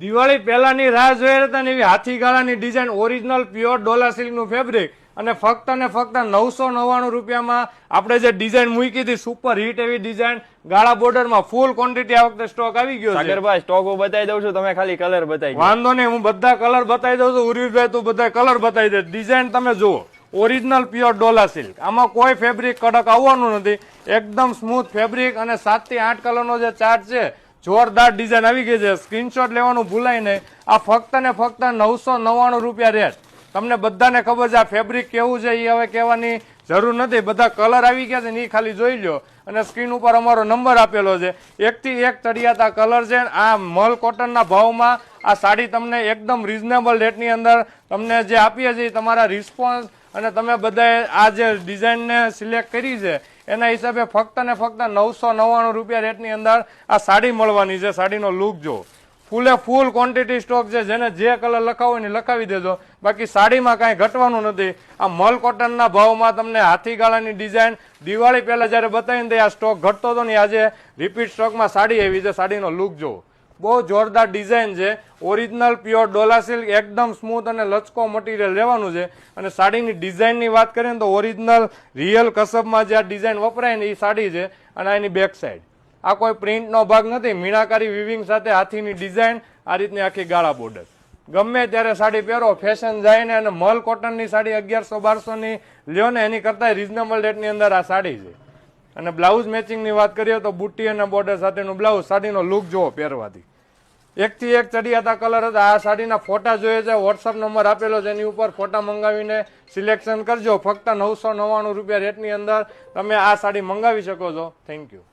દિવાળી પહેલાની રાહ જોઈ હતા ને એવી હાથી ગાળાની ડિઝાઇન ઓરિજિનલ પ્યોર ડોલા સિલ્કનું ફેબ્રિક અને ફક્ત ને ફક્ત નવસો નવ્વાણું રૂપિયામાં આપણે જે ડિઝાઇન મૂકી હતી સુપર હિટ એવી ડિઝાઇન ગાળા બોર્ડરમાં ફૂલ ક્વોન્ટિટી આ વખતે સ્ટોક આવી ગયો છે. ભાઈ સ્ટોક હું બતાવી દઉં છું તમે ખાલી કલર બતાવી વાંધો નહીં હું બધા કલર બતાવી દઉં છું ઉર્વિશભાઈ તું બધા કલર બતાવી દે. ડિઝાઇન તમે જુઓ ઓરિજિનલ પ્યોર ડોલા સિલ્ક આમાં કોઈ ફેબ્રિક કડક આવવાનું નથી એકદમ સ્મૂથ ફેબ્રિક અને સાતથી આઠ કલરનો જે ચાર્ટ છે જોરદાર ડિઝાઇન આવી ગઈ છે. સ્ક્રીનશોટ લેવાનું ભૂલાય નહીં. આ ફક્ત ને ફક્ત નવસો નવ્વાણું રૂપિયા રેટ તમને બધાને ખબર છે આ ફેબ્રિક કેવું છે એ હવે કહેવાની જરૂર નથી. બધા કલર આવી ગયા છે ને એ ખાલી જોઈ લો અને સ્ક્રીન ઉપર અમારો નંબર આપેલો છે. એકથી એક તળિયાતા કલર છે. આ મલ કોટનના ભાવમાં આ સાડી તમને એકદમ રિઝનેબલ રેટની અંદર તમને જે આપીએ છીએ તમારા રિસ્પોન્સ અને તમે બધાએ આ જે ડિઝાઇનને સિલેક્ટ કરી છે એના હિસાબે ફક્ત ને ફક્ત નવસો નવ્વાણું રૂપિયા રેટની અંદર આ સાડી મળવાની છે, સાડીનો લુક જો. ફૂલે ફૂલ ક્વોન્ટિટી સ્ટોક છે, જેને જે કલર લખાવો એને લખાવી દેજો. બાકી સાડીમાં કાંઈ ઘટવાનું નથી. આ મલ કોટનના ભાવમાં તમને હાથી ગાળાની ડિઝાઇન દિવાળી પહેલાં જ્યારે બતાવીને તે આ સ્ટોક ઘટતો હતો ને આજે રિપીટ સ્ટોકમાં સાડી આવી છે, સાડીનો લુક જો. બહુ જોરદાર ડિઝાઇન છે. ઓરિજિનલ પ્યોર ડોલા સિલ્ક એકદમ સ્મૂથ અને લચકો મટીરિયલ લેવાનું છે. અને સાડીની ડિઝાઇનની વાત કરીએ ને તો ઓરિજિનલ રિયલ કસબમાં જે આ ડિઝાઇન વપરાય ને એ સાડી છે અને એની બેક સાઈડ આ કોઈ પ્રિન્ટનો ભાગ નથી. મીણાકારી વિવિંગ સાથે હાથીની ડિઝાઇન આ રીતની આખી ગાળા બોર્ડર ગમે ત્યારે સાડી પહેરો ફેશન જાય ને અને મલ કોટનની સાડી અગિયારસો બારસોની લ્યો ને એની કરતાં રિઝનેબલ રેટની અંદર આ સાડી છે. અને બ્લાઉઝ મેચિંગની વાત કરીએ તો બુટ્ટી અને બોર્ડર સાથેનું બ્લાઉઝ, સાડીનો લુક જુઓ પહેરવાથી. એકથી એક ચડિયાતા કલર હતા આ સાડીના ફોટા જોઈએ છે. વોટ્સઅપ નંબર આપેલો છે. એની ઉપર ફોટા મંગાવીને સિલેક્શન કરજો. ફક્ત નવસો નવ્વાણું રૂપિયા રેટની અંદર તમે આ સાડી મંગાવી શકો છો. Thank you